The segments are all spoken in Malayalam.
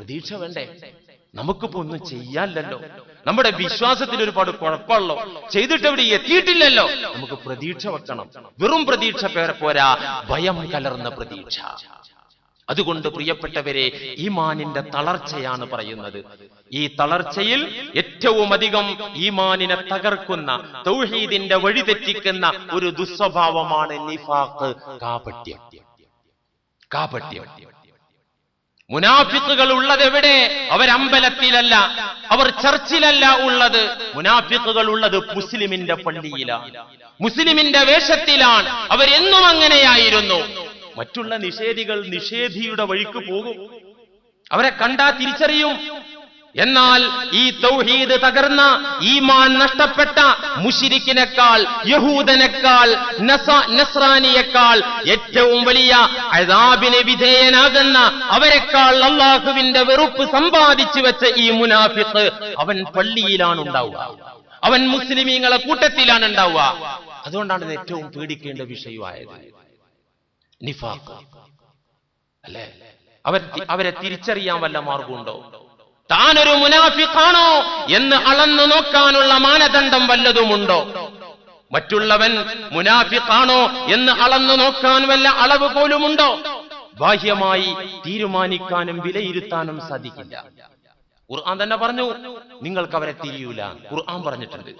പ്രതീക്ഷ വേണ്ടേ? നമുക്കിപ്പോ ഒന്നും ചെയ്യാല്ലോ നമ്മുടെ വിശ്വാസത്തിൽ ഒരുപാട് കുഴപ്പമുള്ളോ? ചെയ്തിട്ട് എവിടെ എത്തിയിട്ടില്ലല്ലോ. നമുക്ക് പ്രതീക്ഷ വെക്കണം. വെറും പ്രതീക്ഷ പേരെ പോരാ ഭയം കലർന്ന പ്രതീക്ഷ. അതുകൊണ്ട് പ്രിയപ്പെട്ടവരെ ഈമാനിന്റെ തളർച്ചയാണ് പറയുന്നത്. ഈ തളർച്ചയിൽ ഏറ്റവും അധികം ഈമാനിനെ തകർക്കുന്ന തൗഹീദിന്റെ വഴി തെറ്റിക്കുന്ന ഒരു ദുസ്വഭാവമാണ് നിഫാഖ്. കാപട്യം. കാപട്യം. മുനാഫിക്കുകൾ ഉള്ളത് എവിടെ അവരമ്പലത്തിലല്ല അവർ ചർച്ചിലല്ല ഉള്ളത്. മുനാഫിക്കുകൾ ഉള്ളത് മുസ്ലിമിന്റെ പള്ളിയിലാണ്. മുസ്ലിമിന്റെ വേഷത്തിലാണ്. അവരെന്നും അങ്ങനെയായിരുന്നു. മറ്റുള്ള നിഷേധികൾ നിഷേധിയുടെ വഴിക്ക് പോകും. അവരെ കണ്ടാ തിരിച്ചറിയും. എന്നാൽ ഈ തൗഹീദ് തകർന്ന ഈമാൻ നഷ്ടപ്പെട്ട മുഷിരിക്കിനേക്കാൾ യഹൂദനേക്കാൾ നസ്രാനിയേക്കാൾ ഏറ്റവും വലിയ അതാബിന് വിധേയനാകുന്ന അവരെക്കാൾ അള്ളാഹുവിന്റെ വെറുപ്പ് സമ്പാദിച്ചു വെച്ച ഈ മുനാഫിത്ത് അവൻ പള്ളിയിലാണ് ഉണ്ടാവുക അവൻ മുസ്ലിമീങ്ങളെ കൂട്ടത്തിലാണ് ഉണ്ടാവുക അതുകൊണ്ടാണ് ഏറ്റവും പേടിക്കേണ്ട വിഷയമായത്. നിഫാഖ്. അല്ലേ? അവർ അവരെ തിരിച്ചറിയാൻ വല്ല മാർഗമുണ്ടോ? താനൊരു മുനാഫിഖാണോ എന്ന് അളന്നു നോക്കാനുള്ള മാനദണ്ഡം വല്ലതുമുണ്ടോ? മറ്റുള്ളവൻ മുനാഫിഖാണോ എന്ന് അളന്നു നോക്കാൻ വല്ല അളവ് പോലുമുണ്ടോ? ബാഹ്യമായി തീരുമാനിക്കാനും വിലയിരുത്താനും സാധിക്കില്ല. ഖുർആൻ തന്നെ പറഞ്ഞു നിങ്ങൾക്ക് അവരെ തിരിയൂല. ഖുർആൻ പറഞ്ഞിട്ടുണ്ട്.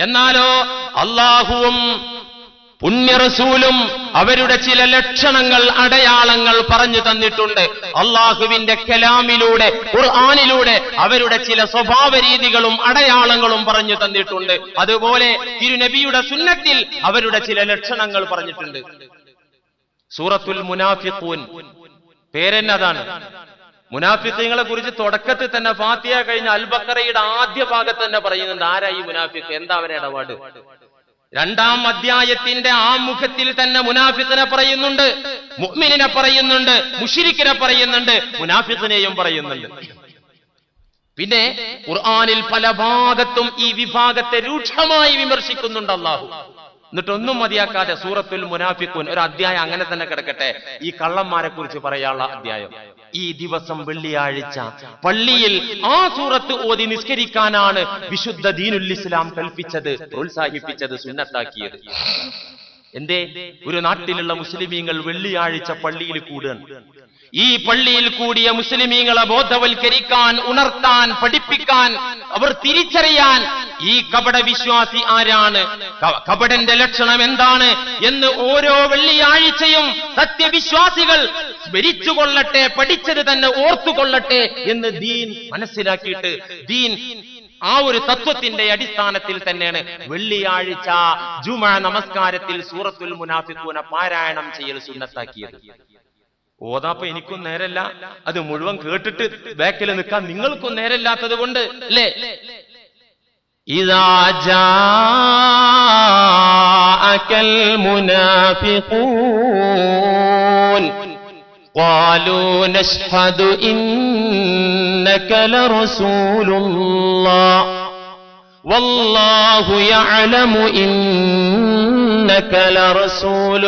എന്നാലോ അള്ളാഹുവും പുണ്യറസൂലും അവരുടെ ചില ലക്ഷണങ്ങൾ അടയാളങ്ങൾ പറഞ്ഞു തന്നിട്ടുണ്ട്. അള്ളാഹുവിന്റെ കലാമിലൂടെ ഖുർആാനിലൂടെ അവരുടെ ചില സ്വഭാവ രീതികളും അടയാളങ്ങളും പറഞ്ഞു തന്നിട്ടുണ്ട്. അതുപോലെ തിരുനബിയുടെ സുന്നത്തിൽ അവരുടെ ചില ലക്ഷണങ്ങൾ പറഞ്ഞിട്ടുണ്ട്. സൂറത്തുൽ മുനാഫിഖൂൻ. പേരെന്നതാണ് മുനാഫിഖീങ്ങളെ കുറിച്ച് തുടക്കത്തിൽ തന്നെ ഫാത്തിയ കഴിഞ്ഞ അൽബക്കറയുടെ ആദ്യ ഭാഗത്ത് തന്നെ പറയുന്നുണ്ട്. ആരായി ഈ മുനാഫിഖ്? എന്താ അവരുടെ ഇടപാട്? രണ്ടാം അധ്യായത്തിന്റെ ആമുഖത്തിൽ തന്നെ മുനാഫിത്തിനെ പറയുന്നുണ്ട് മുഹ്മിനെ പറയുന്നുണ്ട് മുഷിരിക്കിനെ പറയുന്നുണ്ട് മുനാഫിത്തിനെയും പറയുന്നുണ്ട്. പിന്നെ ഖുർആാനിൽ പല ഭാഗത്തും ഈ വിഭാഗത്തെ രൂക്ഷമായി വിമർശിക്കുന്നുണ്ട് അള്ളാഹു എന്നിട്ടൊന്നും മതിയാക്കാതെ സൂറത്തുൽ മുനാഫിക്കുൻ ഒരു അധ്യായം അങ്ങനെ തന്നെ കിടക്കട്ടെ. ഈ കള്ളന്മാരെ കുറിച്ച് പറയാനുള്ള അധ്യായം. ഈ ദിവസം വെള്ളിയാഴ്ച. പള്ളിയിൽ ആ സൂറത്ത് ഓതി നിസ്കരിക്കാനാണ് വിശുദ്ധ ദീനുൽ ഇസ്ലാം കൽപ്പിച്ചത് പ്രോത്സാഹിപ്പിച്ചത് സുന്നത്താക്കിയത്. എന്തേ? ഒരു നാട്ടിലുള്ള മുസ്ലിമീങ്ങൾ വെള്ളിയാഴ്ച പള്ളിയിൽ കൂടുകയാണ്. ഈ പള്ളിയിൽ കൂടിയ മുസ്ലിമീങ്ങളെ ബോധവൽക്കരിക്കാൻ ഉണർത്താൻ പഠിപ്പിക്കാൻ അവർ തിരിച്ചറിയാൻ ഈ കപട വിശ്വാസി ആരാണ്? കപടന്റെ ലക്ഷണം എന്താണ് എന്ന് ഓരോ വെള്ളിയാഴ്ചയും സത്യവിശ്വാസികൾ സ്മരിച്ചുകൊള്ളട്ടെ പഠിച്ചത് തന്നെ ഓർത്തുകൊള്ളട്ടെ എന്ന് ദീൻ മനസ്സിലാക്കിയിട്ട് ദീൻ ആ ഒരു തത്വത്തിന്റെ അടിസ്ഥാനത്തിൽ തന്നെയാണ് വെള്ളിയാഴ്ച ജുമ നമസ്കാരത്തിൽ സൂറത്തുൽ മുനാഫിഖൂന പാരായണം ചെയ്യൽ സുന്നത്താക്കിയത്. ഓതാപ്പ എനിക്കും നേരല്ല അത് മുഴുവൻ കേട്ടിട്ട് ബാക്കിൽ നിൽക്കാൻ നിങ്ങൾക്കും നേരല്ലാത്തത് കൊണ്ട് അല്ലേ ഇതാ ജാഅകൽ മുനാഫിഖൂൻ قالوا نشهد إنك لرسول الله والله يعلم إنك لرسول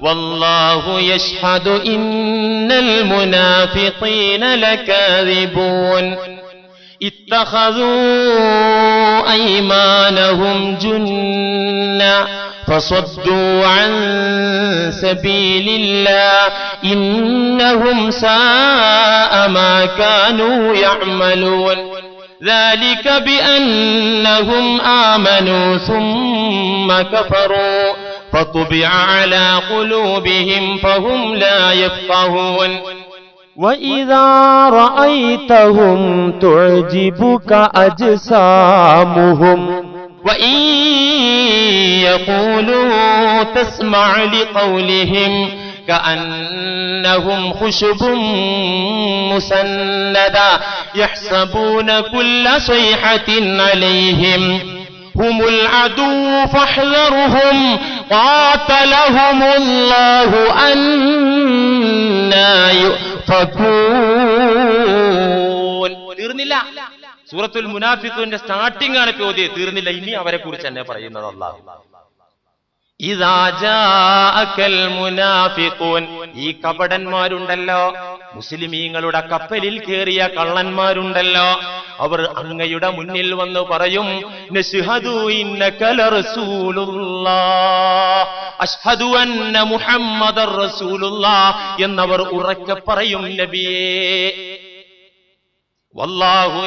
والله يشهد إن المنافقين لكاذبون. اتخذوا أيمانهم جنة فصدوا عن سبيل الله. إنهم ساء ما كانوا يعملون. ذلك بأنهم آمنوا ثم كفروا. فطبع على قلوبهم فهم لا يفقهون. وإذا رأيتهم تعجبك أجسامهم. وإن يقولوا تسمع لقولهم كأنهم خشب مسندا يحسبون كل صيحة عليهم. هم العدو فاحذرهم قاتلهم الله أنا يؤفكون തീർന്നില്ല സൂറത്തുൽ മുനാഫിഖുവിന്റെ സ്റ്റാർട്ടിംഗ് ആണ് ചോദ്യം തീർന്നില്ല ഇനി അവരെ കുറിച്ച് തന്നെ പറയുന്നത് അള്ളാഹു ഇതാ ജാഅകൽ മുനാഫിഖൂൻ ഈ കപടന്മാരുണ്ടല്ലോ. മുസ്ലിമീങ്ങളുടെ കപ്പലിൽ കയറിയ കള്ളന്മാരുണ്ടല്ലോ. അവർ അങ്ങയുടെ മുന്നിൽ വന്ന് പറയും എന്നവർ ഉറക്കെ പറയും നബിയേ വല്ലാഹു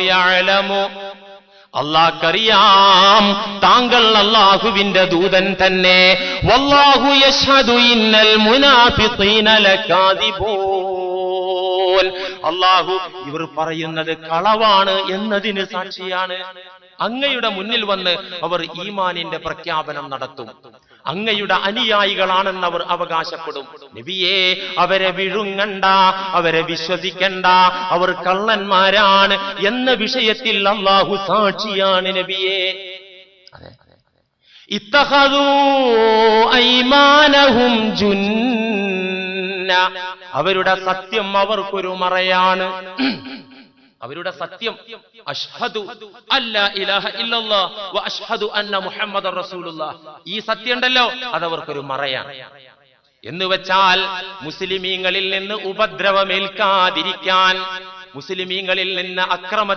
അള്ളാഹ്ക്കറിയാം. താങ്കൾ അള്ളാഹുവിന്റെ ദൂതൻ തന്നെ. വല്ലാഹു ഇന്നൽ ലകാദിബൂൻ. അള്ളാഹു ഇവർ പറയുന്നത് കളവാണ് എന്നതിന് സാക്ഷിയാണ്. അങ്ങയുടെ മുന്നിൽ വന്ന് അവർ ഈമാനിന്റെ പ്രഖ്യാപനം നടത്തും. അങ്ങയുടെ അനുയായികളാണെന്ന് അവർ അവകാശപ്പെടും. നബിയെ അവരെ വിഴുങ്ങണ്ട അവരെ വിശ്വസിക്കണ്ട അവർ കള്ളന്മാരാണ് എന്ന വിഷയത്തിൽ അള്ളാഹു സാക്ഷിയാണ് നബിയെ. അവരുടെ സത്യം അവർക്കൊരു മറയാണ്. അവരുടെ സത്യം അഷ്ഹദു അല്ല ഇലാഹ ഇല്ലല്ലാഹ് വ അഷ്ഹദു അന്ന മുഹമ്മദർ ഈ സത്യം ഉണ്ടല്ലോ അതവർക്കൊരു മറയാണ് എന്ന് വെച്ചാൽ മുസ്ലിമീങ്ങളിൽ നിന്ന് ഉപദ്രവമേൽക്കാതിരിക്കാൻ മുസ്ലിമീങ്ങളിൽ നിന്ന് അക്രമ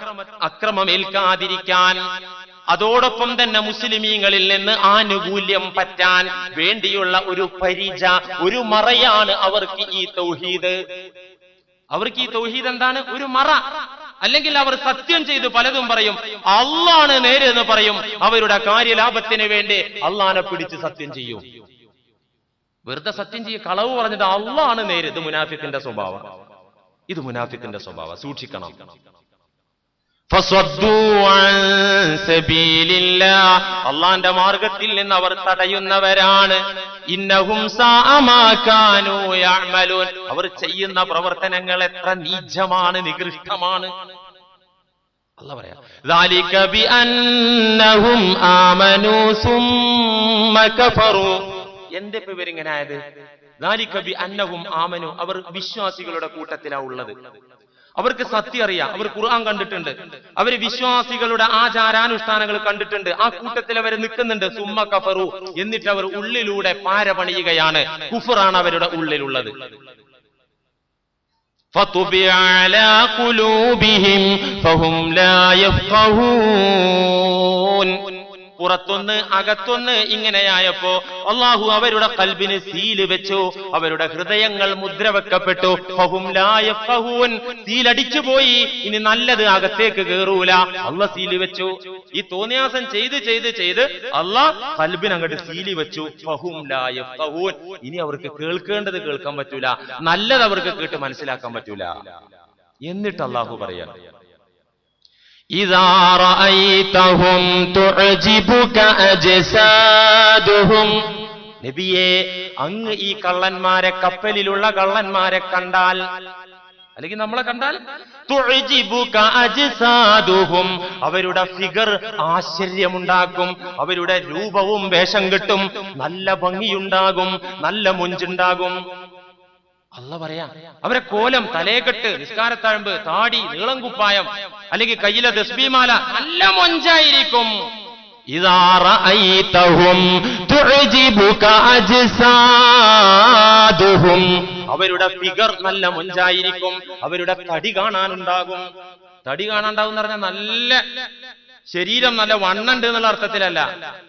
അക്രമമേൽക്കാതിരിക്കാൻ അതോടൊപ്പം തന്നെ മുസ്ലിമീങ്ങളിൽ നിന്ന് ആനുകൂല്യം പറ്റാൻ വേണ്ടിയുള്ള ഒരു പരിച ഒരു മറയാണ് അവർക്ക് ഈ തൗഹീദ്. അവർക്ക് ഈ തൗഹീദ് എന്താണ്? ഒരു മറ. അല്ലെങ്കിൽ അവർ സത്യം ചെയ്ത് പലതും പറയും. അള്ളാണ് നേരെ എന്ന് പറയും. അവരുടെ കാര്യലാഭത്തിന് വേണ്ടി അള്ളാനെ പിടിച്ച് സത്യം ചെയ്യും. വെറുതെ സത്യം ചെയ്യ കളവ് പറഞ്ഞത് അള്ളാണ് നേര്. ഇത് മുനാഫിക്കിന്റെ സ്വഭാവം. ഇത് മുനാഫിക്കിന്റെ സ്വഭാവം. സൂക്ഷിക്കണം. അള്ളാന്റെ മാർഗത്തിൽ നിന്ന് അവർ തടയുന്നവരാണ്. ഇന്നഹും. അവർ ചെയ്യുന്ന പ്രവർത്തനങ്ങൾ എത്ര നീചമാണ് നികൃഷ്ടമാണ്. എന്റെ ഇവരിങ്ങനെ ആയത്? അന്നഹും ആമനു. അവർ വിശ്വാസികളുടെ കൂട്ടത്തിലാ ഉള്ളത്. അവർക്ക് സത്യം അറിയാം. അവർ ഖുർആൻ കണ്ടിട്ടുണ്ട്. അവർ വിശ്വാസികളുടെ ആചാരാനുഷ്ഠാനങ്ങൾ കണ്ടിട്ടുണ്ട്. ആ കൂട്ടത്തിൽ അവർ നിൽക്കുന്നുണ്ട്. സുമ്മ കഫറു. എന്നിട്ട് അവർ ഉള്ളിലൂടെ പാര പണിയുകയാണ് കുഫറാണ് അവരുടെ ഉള്ളിലുള്ളത്. فطبع على قلوبهم فهم لا يفقهون. പുറത്തൊന്ന് അകത്തൊന്ന് ഇങ്ങനെയായപ്പോ അള്ളാഹു അവരുടെ കൽബിന് സീൽ വെച്ചു. അവരുടെ ഹൃദയങ്ങൾ മുദ്ര വെക്കപ്പെട്ടു. സീലടിച്ചു പോയി. ഇനി നല്ലത് അകത്തേക്ക് കേറൂല. അള്ള സീൽ വെച്ചു. ഈ തോന്നിയാസം ചെയ്ത് ചെയ്ത് ചെയ്ത് അള്ളാഹ് കൽബിന് അങ്ങോട്ട് സീലി വെച്ചു. ഫഹും. ഇനി അവർക്ക് കേൾക്കേണ്ടത് കേൾക്കാൻ പറ്റൂല. നല്ലത് അവർക്ക് കേട്ട് മനസ്സിലാക്കാൻ പറ്റൂല. എന്നിട്ട് അള്ളാഹു പറയാം إذا رأيتهم تعجبك أجسادهم നബിയെ അങ്ങ് ഈ കള്ളന്മാരെ കപ്പലിലുള്ള കള്ളന്മാരെ കണ്ടാൽ അല്ലെങ്കിൽ നമ്മളെ കണ്ടാൽ തുഅ്ജിബുക അജ്സാദുഹും അവരുടെ ഫിഗർ ആശ്ചര്യമുണ്ടാക്കും അവരുടെ രൂപവും വേഷം കെട്ടും നല്ല ഭംഗിയുണ്ടാകും നല്ല മുഞ്ചുണ്ടാകും അല്ല പറയാ അവരെ കോലം തലേക്കെട്ട് നിസ്കാരത്താഴ്മ്പ് താടി നീളം കുപ്പായം അല്ലെങ്കിൽ കയ്യിലെ ദസ്ബിമാല നല്ല മൊഞ്ചായിരിക്കും إذا رأيتهم تعجبك أجسادهم അവരുടെ ഫിഗർ നല്ല മൊഞ്ചായിരിക്കും അവരുടെ തടി കാണാനുണ്ടാകും തടി കാണാനുണ്ടാകും എന്ന് പറഞ്ഞാൽ നല്ല ശരീരം നല്ല വണ്ണുണ്ട് എന്നുള്ള അർത്ഥത്തിലല്ല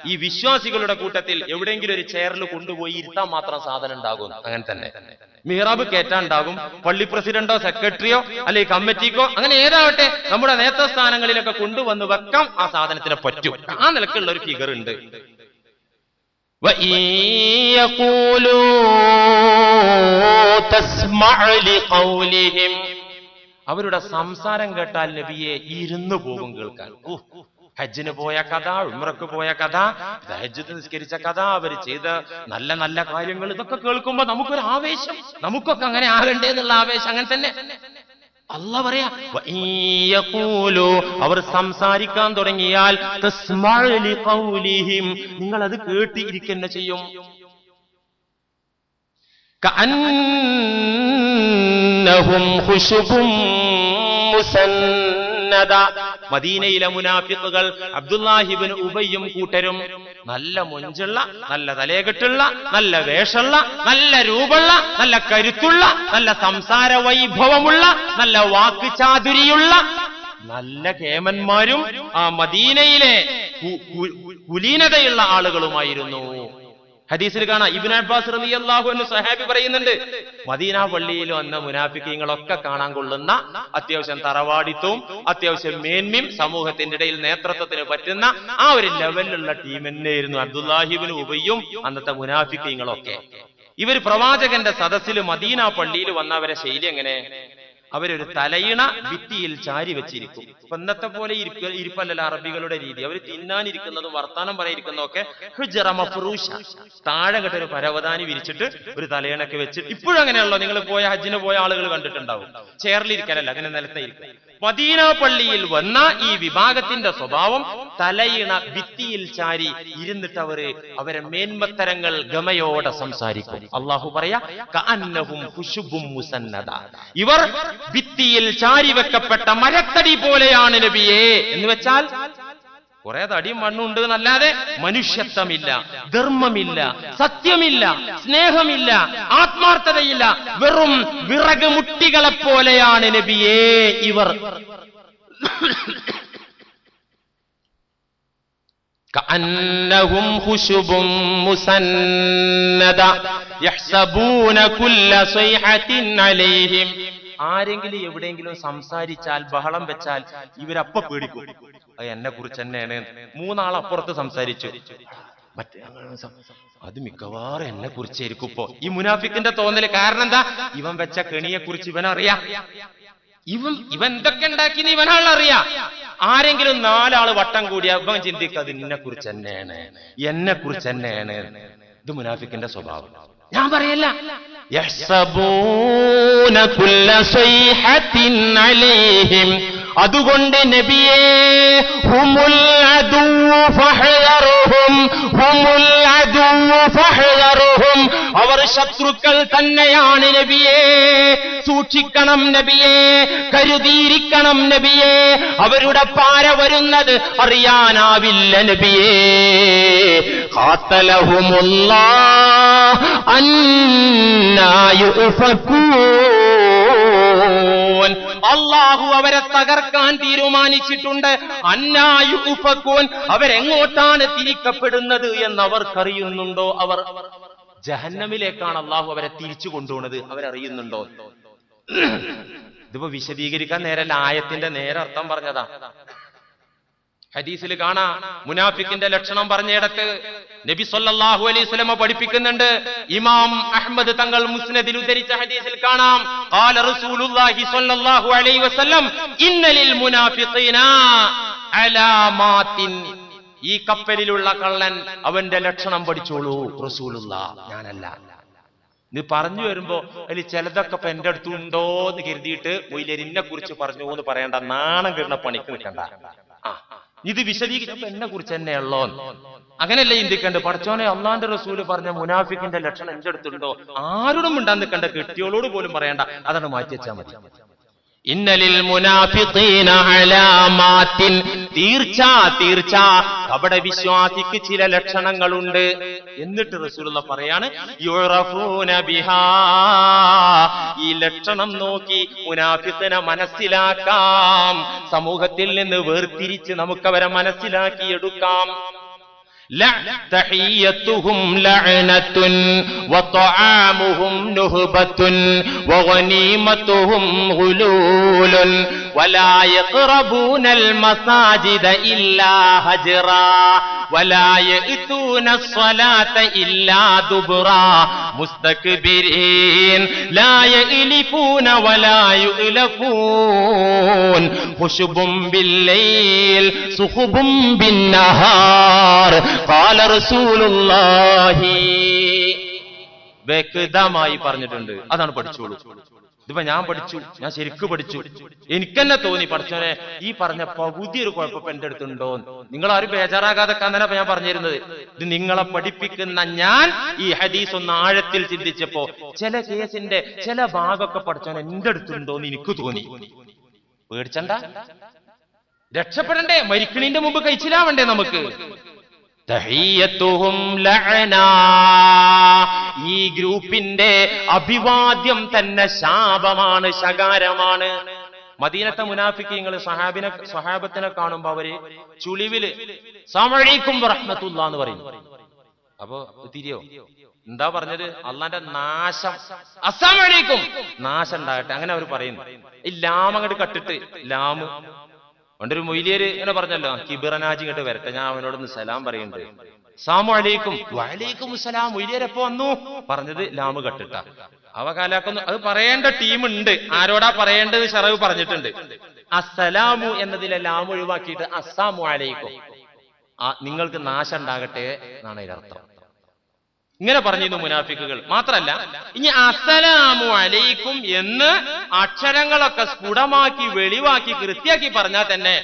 ഈ വിശ്വാസികളുടെ കൂട്ടത്തിൽ എവിടെയെങ്കിലും ഒരു ചെയറിൽ കൊണ്ടുപോയി ഇരുത്താൻ മാത്രം സാധനം ഉണ്ടാകും അങ്ങനെ തന്നെ മിഹ്റാബ് കയറ്റാണ്ടാകും പള്ളി പ്രസിഡന്റോ സെക്രട്ടറിയോ അല്ലെങ്കിൽ കമ്മിറ്റിക്കോ അങ്ങനെ ഏതാവട്ടെ നമ്മുടെ നേതൃസ്ഥാനങ്ങളിലൊക്കെ കൊണ്ടുവന്ന് വെക്കാം. ആ സാധനത്തിനെ പറ്റും. ആ നിലക്കുള്ള ഒരു ഫിഗർ ഉണ്ട്. അവരുടെ സംസാരം കേട്ടാൽ നബിയെ ഇരുന്നു പോകും കേൾക്കാൻ. ഹജ്ജിന് പോയ കഥ ഉമ്രക്ക് പോയ കഥ ഹജ്ജ് നിസ്കരിച്ച കഥ അവർ ചെയ്ത നല്ല നല്ല കാര്യങ്ങൾ ഇതൊക്കെ കേൾക്കുമ്പോ നമുക്കൊരു ആവേശം നമുക്കൊക്കെ അങ്ങനെ ആകണ്ടേ എന്നുള്ള ആവേശം അങ്ങനെ തന്നെ. അല്ല പറയാ യഖൂലു", അവർ സംസാരിക്കാൻ തുടങ്ങിയാൽ നിങ്ങൾ അത് കേട്ടിരിക്കുന്ന ചെയ്യും. ഖുശുബും മുസന്നദ മദീനയിലെ മുനാഫിക്കുകൾ അബ്ദുല്ലാഹിബിൻ ഉബയ്യും കൂട്ടരും നല്ല മൊഞ്ചുള്ള നല്ല തലേകെട്ടുള്ള നല്ല വേഷമുള്ള നല്ല രൂപമുള്ള നല്ല കരുത്തുള്ള നല്ല സംസാര വൈഭവമുള്ള നല്ല വാക്ക് ചാതുരിയുള്ള നല്ല കേമന്മാരും ആ മദീനയിലെ കുലീനതയുള്ള ആളുകളുമായിരുന്നു. ഹദീസിൽ കാണാം. ഇബിൻ അബ്ബാസ് റലി അള്ളാഹു എന്ന് സഹാബി പറയുന്നുണ്ട് മദീന പള്ളിയിൽ വന്ന മുനാഫിക്കീങ്ങളൊക്കെ കാണാൻ കൊള്ളുന്ന അത്യാവശ്യം തറവാടിത്വവും അത്യാവശ്യം മേന്മയും സമൂഹത്തിന്റെ ഇടയിൽ നേതൃത്വത്തിന് പറ്റുന്ന ആ ഒരു ലെവലിലുള്ള ടീം തന്നെയായിരുന്നു അബ്ദുല്ലാഹിബിൻ ഉബയ്യും അന്നത്തെ മുനാഫിക്കീങ്ങളൊക്കെ. ഇവർ പ്രവാചകന്റെ സദസ്സിൽ മദീന പള്ളിയിൽ വന്നവരെ ശൈലി എങ്ങനെ? അവരൊരു തലയിണ ഭിത്തിയിൽ ചാരി വെച്ചിരിക്കും. ഇന്നത്തെ പോലെ ഇരിക്ക ഇരിപ്പല്ലല്ല അറബികളുടെ രീതി. അവർ തിന്നാനിരിക്കുന്നതും വർത്താനം പറയിരിക്കുന്ന ഒക്കെ ഹുജറ മഫ്റൂഷ. താഴെ കെട്ട ഒരു പരവതാനി വിരിച്ചിട്ട് ഒരു തലയിണൊക്കെ വെച്ചിട്ട് ഇപ്പോഴും അങ്ങനെയുള്ള നിങ്ങൾ പോയ ഹജ്ജിന് പോയ ആളുകൾ കണ്ടിട്ടുണ്ടാവും. ചേർലിരിക്കാനല്ല അങ്ങനെ നിലത്തെ ഇരിക്കും മദീന പള്ളിയിൽ വന്ന ഈ വിഭാഗത്തിന്റെ സ്വഭാവം തലയിണ ഭിത്തിയിൽ ചാരി ഇരുന്നിട്ട് അവർ അവരെ മേന്മത്തരങ്ങൾ ഗമയോടെ സംസാരിക്കും. അള്ളാഹു പറയാ കഅന്നഹും ഖുശുബും മുസന്നദ. ഇവർ ഭിത്തിയിൽ ചാരി വെക്കപ്പെട്ട മരത്തടി പോലെയാണ് നബിയേ എന്ന് വെച്ചാൽ കുറെ തടിയും മണ്ണുണ്ട് എന്നല്ലാതെ മനുഷ്യത്വമില്ല ധർമ്മമില്ല സത്യമില്ല സ്നേഹമില്ല ആത്മാർത്ഥതയില്ല വെറും വിറക് മുട്ടികളെ പോലെയാണ് നബിയേ ഇവർ كأنهم خشب مسندة يحسبون كل صيحة عليهم ആരെങ്കിലും എവിടെയെങ്കിലും സംസാരിച്ചാൽ ബഹളം വെച്ചാൽ ഇവരപ്പ പേടിക്കും അത് എന്നെ കുറിച്ച് തന്നെയാണ്. മൂന്നാൾ അപ്പുറത്ത് സംസാരിച്ചു. അത് മിക്കവാറും എന്നെ കുറിച്ചായിരിക്കും ഇപ്പോ. ഈ മുനാഫിക്കിന്റെ തോന്നൽ കാരണം എന്താ ഇവൻ വെച്ച കെണിയെ കുറിച്ച് ഇവനറിയാം ഇവൻ ഇവൻ എന്തൊക്കെ ഉണ്ടാക്കിന്ന് ഇവനാളറിയാ ആരെങ്കിലും നാലാൾ വട്ടം കൂടിയാ ഇവൻ ചിന്തിക്കുക അത് എന്നെ കുറിച്ച് തന്നെയാണ്. എന്നെ കുറിച്ച് തന്നെയാണ്. ഇത് മുനാഫിക്കിന്റെ സ്വഭാവം. ഞാൻ പറയല്ല. യഹ്സബൂന കുല്ല صيحة അലൈഹിം അതുകൊണ്ട് നബിയേ ഹുമുൽ ഹുമുൽ അവർ ശത്രുക്കൾ തന്നെയാണ് നബിയെ. സൂക്ഷിക്കണം നബിയെ കരുതിയിരിക്കണം നബിയെ. അവരുടെ പാര വരുന്നത് അറിയാനാവില്ല നബിയേ. കാത്തലഹുമുള്ള അന്നാ യുഫകൂൻ അള്ളാഹു അവരെ തകർക്കാൻ തീരുമാനിച്ചിട്ടുണ്ട്. അന്നായു ഉപ്പക്കോൻ അവരെങ്ങോട്ടാണ് തിരിക്കപ്പെടുന്നത് എന്ന് അവർക്കറിയുന്നുണ്ടോ? അവർ ജഹന്നമിലേക്കാണ് അള്ളാഹു അവരെ തിരിച്ചു കൊണ്ടുപോണത്. അവരറിയുന്നുണ്ടോ? ഇതിപ്പോ വിശദീകരിക്കാൻ നേരല്ല. ആയത്തിന്റെ നേരെ അർത്ഥം പറഞ്ഞതാ. ഹദീസിൽ കാണാ മുനാഫിക്കിന്റെ ലക്ഷണം പറഞ്ഞിടത്ത് നബി സല്ലല്ലാഹു അലൈഹി സ്വലമ പഠിപ്പിക്കുന്നുണ്ട് ഇമാം അഹ്മദ് തങ്ങൾ മുസ്നദിൽ ഉദ്ധരിച്ച ഹദീസിൽ കാണാം ഖാല റസൂലുള്ളാഹി സ്വല്ലല്ലാഹു അലൈഹി വസല്ലം ഇന്നലിൽ മുനാഫിഖീന അലാമാത്തിൻ ഈ കപ്പലിലുള്ള കള്ളൻ അവന്റെ ലക്ഷണം പഠിച്ചോളൂ റസൂലുള്ള ഞാനല്ല. നീ പറഞ്ഞു വരുമ്പോ അതിൽ ചിലതൊക്കെ ഇപ്പൊ എന്റെ അടുത്തുണ്ടോ എന്ന് കരുതിയിട്ട് മൊയിലെരിനെ കുറിച്ച് പറഞ്ഞു എന്ന് പറയണ്ട നാണം കിടന്ന പണിക്ക് നിൽക്കണ്ട. ഇത് വിശദീകരിച്ചപ്പോ എന്നെ കുറിച്ച് തന്നെയുള്ളോ അങ്ങനെയല്ലേ ചിന്തിക്കണ്ട് പഠിച്ചോനെ അള്ളാന്റെ റസൂൽ പറഞ്ഞ മുനാഫിക്കിന്റെ ലക്ഷണം എന്റെ അടുത്തുണ്ടോ? ആരോടും മിണ്ടാൻ നിൽക്കണ്ട. കെട്ടിയോളോട് പോലും പറയണ്ട. അതാണ് മാറ്റി വെച്ചാൽ മതി. ഇന്നലിൽ മുനാഫിഖീന അലാമാത്തിൻ തീർച്ച തീർച്ച. അവിടെ വിശ്വാസിക്ക് ചില ലക്ഷണങ്ങളുണ്ട്. എന്നിട്ട് റസൂലുള്ള പറയാണ് ബിഹാ. ഈ ലക്ഷണം നോക്കി മുനാഫിത്തിനെ മനസ്സിലാക്കാം. സമൂഹത്തിൽ നിന്ന് വേർതിരിച്ച് നമുക്കവരെ മനസ്സിലാക്കിയെടുക്കാം. تحيتهم لعنة وطعامهم نهبة وغنيمتهم غلول ولا يقربون المساجد إلا هجرا ولا يأتون الصلاة إلا دبرا مستكبرين لا يئلفون ولا يؤلفون خشب بالليل صخب بالنهار قال رسول الله വ്യക്തമായി പറഞ്ഞിട്ടുണ്ട് അതാണ് പഠിച്ചോളൂ ഇതിപ്പോ ഞാൻ പഠിച്ചു ഞാൻ ശരിക്കും പഠിച്ചു. എനിക്കെന്നെ തോന്നി പഠിച്ചോനെ ഈ പറഞ്ഞ പകുതി ഒരു കുഴപ്പം എന്റെ അടുത്തുണ്ടോ നിങ്ങൾ ആരും ബേജാറാകാതെ തന്നെ ഞാൻ പറഞ്ഞിരുന്നത്. ഇത് നിങ്ങളെ പഠിപ്പിക്കുന്ന ഞാൻ ഈ ഹദീസ് ഒന്ന് ആഴത്തിൽ ചിന്തിച്ചപ്പോ ചില കേസിന്റെ ചില ഭാഗമൊക്കെ പഠിച്ചോനെ എന്റെ അടുത്തുണ്ടോ എന്ന് എനിക്ക് തോന്നി. പേടിച്ചണ്ട? രക്ഷപ്പെടണ്ടേ? മരിക്കണിന്റെ മുമ്പ് കഴിച്ചിലാവണ്ടേ നമുക്ക്. ഈ ഗ്രൂപ്പിന്റെ അഭിവാദ്യം തന്നെ ശാപമാണ് ശകാരമാണ്. മദീനത്തെ മുനാഫിക്കങ്ങൾ സഹാബിനെ സഹാബത്തിനെ കാണുമ്പോ അവർ ചുളിവിൽ സമഴിക്കും റഹ്മത്തുള്ള എന്ന് പറയും. അപ്പൊ തിരിയോ? എന്താ പറഞ്ഞത്? അള്ളാന്റെ നാശം. അസമഴിക്കും നാശം ഉണ്ടാകട്ടെ അങ്ങനെ അവർ പറയുന്നു. ഈ ലാം അങ്ങോട്ട് കട്ടിട്ട് ലാമ്. പണ്ടൊരു മൊയ്ലിയര് ഇങ്ങനെ പറഞ്ഞല്ലോ കിബിറനാജി ഇങ്ങോട്ട് വരട്ടെ ഞാൻ അവനോടൊന്ന് സലാം പറയുന്നുണ്ട് സാമു അലൈക്കും. വലൈക്കും സലാം മൊയ്ലിയരെപ്പോ വന്നു? പറഞ്ഞത് ലാമ് കട്ടിട്ട. അവ കാലാക്കുന്നു അത് പറയേണ്ട ടീമുണ്ട്. ആരോടാ പറയേണ്ടത് ഷറവ് പറഞ്ഞിട്ടുണ്ട്. അസലാമു എന്നതിലെ ലാമ് ഒഴിവാക്കിയിട്ട് അസ്സാമു അലൈക്കും. നിങ്ങൾക്ക് നാശം ഉണ്ടാകട്ടെ എന്നാണ് അതിന്റെ അർത്ഥം ഇങ്ങനെ പറഞ്ഞിരുന്നു മുനാഫിക്കുകൾ. മാത്രല്ല ഇനി അസലാമു അലൈക്കും എന്ന് അക്ഷരങ്ങളൊക്കെ സ്ഫുടമാക്കി വെളിവാക്കി കൃത്യാക്കി പറഞ്ഞാൽ തന്നെ.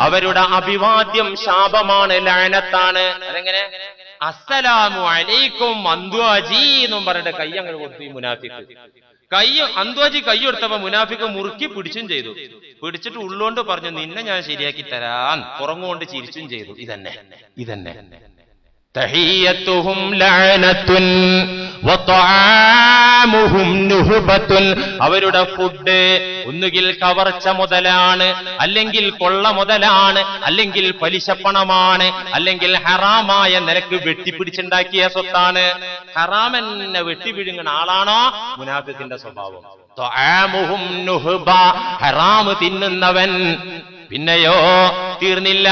അവരുടെ അഭിവാദ്യം ശാപമാണ് ലഅനത്താണ്. അതെങ്ങനെ? അസ്സലാമു അലൈക്കും അന്ത്വാജി എന്നും പറഞ്ഞിട്ട് കൈ അങ്ങനെ കൊടുത്തു മുനാഫിക്ക്. കൈ അന്ത്വാജി കൈ കൊടുത്തപ്പോ മുനാഫിക്ക് മുറുക്കി പിടിച്ചും ചെയ്തു. പിടിച്ചിട്ട് ഉള്ളോണ്ട് പറഞ്ഞു നിന്നെ ഞാൻ ശരിയാക്കി തരാൻ പുറങ്ങുകൊണ്ട് ചിരിച്ചും ചെയ്തു. ഇതന്നെ ഇതന്നെ. ലഅനത്തുൻ അവരുടെ ഫുഡ് ഒന്നുകിൽ കവർച്ച മുതലാണ് അല്ലെങ്കിൽ കൊള്ള മുതലാണ് അല്ലെങ്കിൽ പലിശപ്പണമാണ് അല്ലെങ്കിൽ ഹറാമായ നിരക്ക് വെട്ടിപ്പിടിച്ചുണ്ടാക്കിയ സ്വത്താണ്. ഹറാമെന്നെ വെട്ടിപിഴുങ്ങുന്ന ആളാണോ മുനാഫിക്കിന്റെ സ്വഭാവം? ഹറാമ് തിന്നുന്നവൻ. പിന്നെയോ തീർന്നില്ല.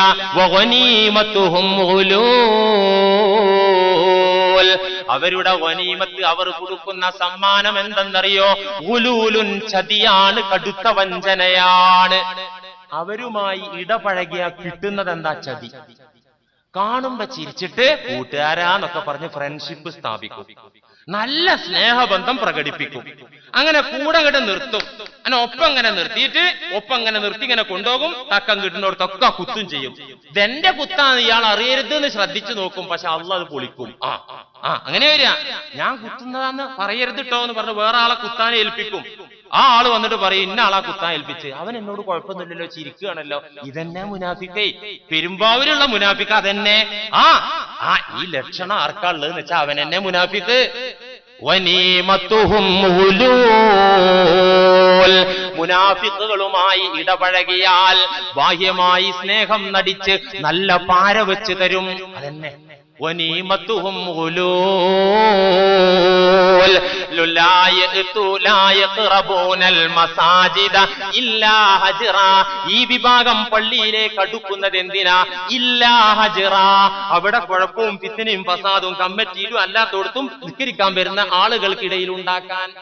അവരുടെ വനീമത്ത് അവർ കൊടുക്കുന്ന സമ്മാനം എന്തെന്നറിയോ? ഉലൂലുൻ ചതിയാണ് കടുത്ത വഞ്ചനയാണ്. അവരുമായി ഇടപഴകിയ കിട്ടുന്നത് എന്താ ചതി? കാണുമ്പോ ചിരിച്ചിട്ട് കൂട്ടുകാരാന്നൊക്കെ പറഞ്ഞ് ഫ്രണ്ട്ഷിപ്പ് സ്ഥാപിക്കും. നല്ല സ്നേഹബന്ധം പ്രകടിപ്പിക്കും. അങ്ങനെ കൂടെ അങ്ങോട്ട് നിർത്തും. അങ്ങനെ ഒപ്പം ഇങ്ങനെ നിർത്തിയിട്ട് ഒപ്പം ഇങ്ങനെ നിർത്തി ഇങ്ങനെ കൊണ്ടുപോകും തക്കം കിട്ടുന്നിടത്തൊക്കെ കുത്തും ചെയ്യും. ഇതെന്റെ കുത്താന്ന് ഇയാൾ അറിയരുത് എന്ന് ശ്രദ്ധിച്ചു നോക്കും പക്ഷെ അള്ള അത് പൊളിക്കും. ആ. ആ അങ്ങനെ വരിക. ഞാൻ കുത്തുന്നതാന്ന് പറയരുത് കേട്ടോ എന്ന് പറഞ്ഞ് വേറെ ആളെ കുത്താൻ ഏൽപ്പിക്കും. ആ ആൾ വന്നിട്ട് പറയും ഇന്ന ആളാ കുത്താൻ ഏൽപ്പിച്ച്. അവൻ എന്നോട് കുഴപ്പമൊന്നുമില്ലല്ലോ ചിരിക്കുകയാണല്ലോ ഇതന്നെ മുനാഫിക്കേ. പെരുമ്പാവൂരുള്ള മുനാഫിക്ക അതന്നെ. ആ ആ ഈ ലക്ഷണം ആർക്കാളുള്ളതെന്ന് വെച്ചാൽ അവൻ എന്നെ മുനാഫിക്ക്. വനീമത്തുഹും. മുനാഫിക്കുകളുമായി ഇടപഴകിയാൽ ബാഹ്യമായി സ്നേഹം നടിച്ച് നല്ല പാര വെച്ച് തരും. അതന്നെ. ഈ വിഭാഗം പള്ളിയിലേക്ക് അടുക്കുന്നത് എന്തിനാ? ഇല്ലാ ഹജിറ. അവിടെ കുഴപ്പവും പിത്തിനെയും ഫസാദും കമ്മറ്റിയിലും അല്ലാത്തോടത്തും നിസ്കരിക്കാൻ വരുന്ന ആളുകൾക്കിടയിൽ ഉണ്ടാക്കാൻ.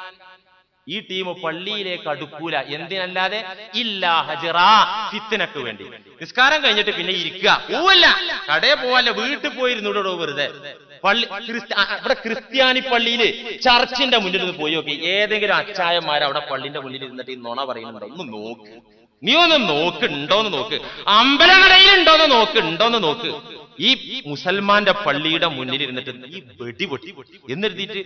ഈ ടീം പള്ളിയിലേക്ക് അടുക്കൂല. എന്തിനല്ലാതെ ഇല്ലാ ഹജിറ ഫിത്തിനക്ക് വേണ്ടി. നിസ്കാരം കഴിഞ്ഞിട്ട് പിന്നെ ഇരിക്കുക. പോവല്ല കടയിൽ പോവല്ല വീട്ടിൽ പോയിരുന്നുടോ വെറുതെ. പള്ളി ഇവിടെ ക്രിസ്ത്യാനി പള്ളിയിൽ ചർച്ചിന്റെ മുന്നിൽ നിന്ന് പോയി നോക്കി. ഏതെങ്കിലും അച്ചായന്മാർ അവിടെ പള്ളിന്റെ മുന്നിൽ ഇരുന്നിട്ട് ഈ നുണ പറയുന്നുണ്ടോ? ഒന്ന് നോക്ക്. നീ ഒന്ന് നോക്ക്. ഉണ്ടോന്ന് നോക്ക്. അമ്പലങ്ങളിൽ ഉണ്ടോന്ന് നോക്ക്. ഉണ്ടോന്ന് നോക്ക്. ഈ മുസൽമാന്റെ പള്ളിയുടെ മുന്നിൽ ഇരുന്നിട്ട് ഈ വെടി പൊട്ടി. എന്നിരുത്തിയിട്ട്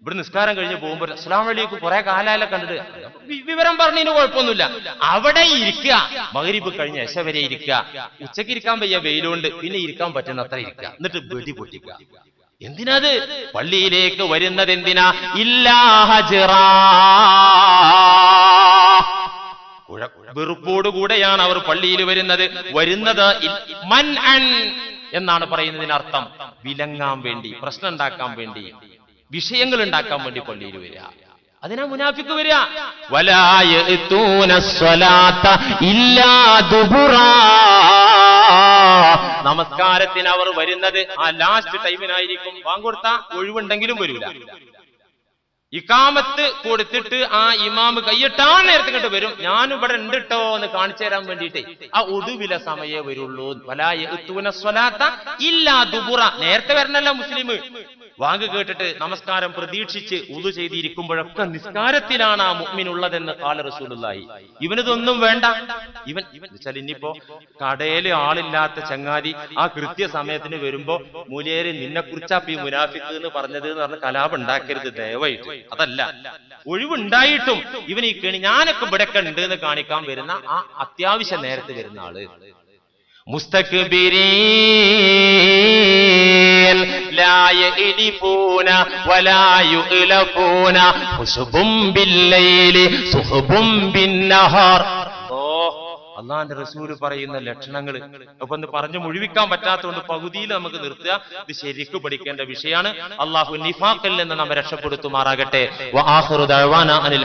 ഇവിടെ നിസ്കാരം കഴിഞ്ഞ് പോകുമ്പോൾ അസ്ലാം വഴിക്ക് കുറെ കാലായാലും കണ്ടിട്ട് വിവരം പറഞ്ഞതിന് കുഴപ്പമൊന്നുമില്ല. അവിടെ ഇരിക്കുക. മകരിപ്പ് കഴിഞ്ഞ യശ വരെ ഇരിക്കുക. ഉച്ചയ്ക്ക് ഇരിക്കാൻ വയ്യ വെയിലുകൊണ്ട് പിന്നെ ഇരിക്കാൻ പറ്റുന്ന അത്ര ഇരിക്കുക. എന്നിട്ട് വെടി പൊട്ടിക്കുക. എന്തിനത്? പള്ളിയിലേക്ക് വരുന്നത് എന്തിനാ? ഇല്ലാ ഹജിറാ. കുഴ- വെറുപ്പോടുകൂടെയാണ് അവർ പള്ളിയിൽ വരുന്നത്. വരുന്നത് മൻ അൻ എന്നാണ് പറയുന്നതിനർത്ഥം. വിലങ്ങാൻ വേണ്ടി പ്രശ്നം ഉണ്ടാക്കാൻ വേണ്ടി. വിഷയങ്ങൾ ഉണ്ടാക്കാൻ വേണ്ടി പള്ളിയിൽ വരിക. അതിനാ മുനാഫിക്ക് വരിക. നമസ്കാരത്തിന് അവർ വരുന്നത് ആ ലാസ്റ്റ് ടൈമിനായിരിക്കും പാങ്കൊടുത്ത ഒഴിവുണ്ടെങ്കിലും വരൂല. ഇക്കാമത്ത് കൊടുത്തിട്ട് ആ ഇമാമ് കൈയിട്ടാ നേരത്തെ കണ്ട് വരും. ഞാൻ ഇവിടെ ഉണ്ട് ട്ടോ എന്ന് കാണിച്ചു തരാൻ വേണ്ടിയിട്ട്. ആ ഒടുവില സമയേ വരുള്ളൂ. ഇല്ലാ നേരത്തെ വരണല്ല മുസ്ലിം. വാങ്ക് കേട്ടിട്ട് നമസ്കാരം പ്രതീക്ഷിച്ച് ഉതു ചെയ്തിരിക്കുമ്പോഴൊക്കെ നിസ്കാരത്തിലാണ് ആ മുഅ്മിനുള്ളതെന്ന് കാല റസൂലുള്ളാഹി. ഇവനിതൊന്നും വേണ്ട. ഇവൻ ഇവൻ വെച്ചാൽ ഇനിയിപ്പോ കടയിൽ ആളില്ലാത്ത ചങ്ങാതി ആ കൃത്യ കൃത്യസമയത്തിന് വരുമ്പോ മുലേര് നിന്നെ കുറിച്ചാ ഈ മുനാഫിക്ക് എന്ന് പറഞ്ഞത് എന്ന് പറഞ്ഞ കലാപം ഉണ്ടാക്കരുത് ദയവായിട്ട്. അതല്ല ഒഴിവുണ്ടായിട്ടും ഇവൻ ഈ കെണി ഞാനൊക്കെ ഇവിടെ ഉണ്ട് എന്ന് കാണിക്കാൻ വരുന്ന ആ അത്യാവശ്യ നേരത്ത് വരുന്ന ആൾ. മുസ്തക്ബിരീൻ ലാ അള്ളാന്റെ റസൂൽ പറയുന്ന ലക്ഷണങ്ങൾ അപ്പൊ ഒന്ന് പറഞ്ഞു മുഴുവിക്കാൻ പറ്റാത്തതുകൊണ്ട് പകുതിയിൽ നമുക്ക് നിർത്തുക. ഇത് ശരിക്കും പഠിക്കേണ്ട വിഷയമാണ്. അള്ളാഹു നിഫാഖിൽ നിന്ന് നമ്മെ രക്ഷപ്പെടുത്തുമാറാകട്ടെ. അനിൽ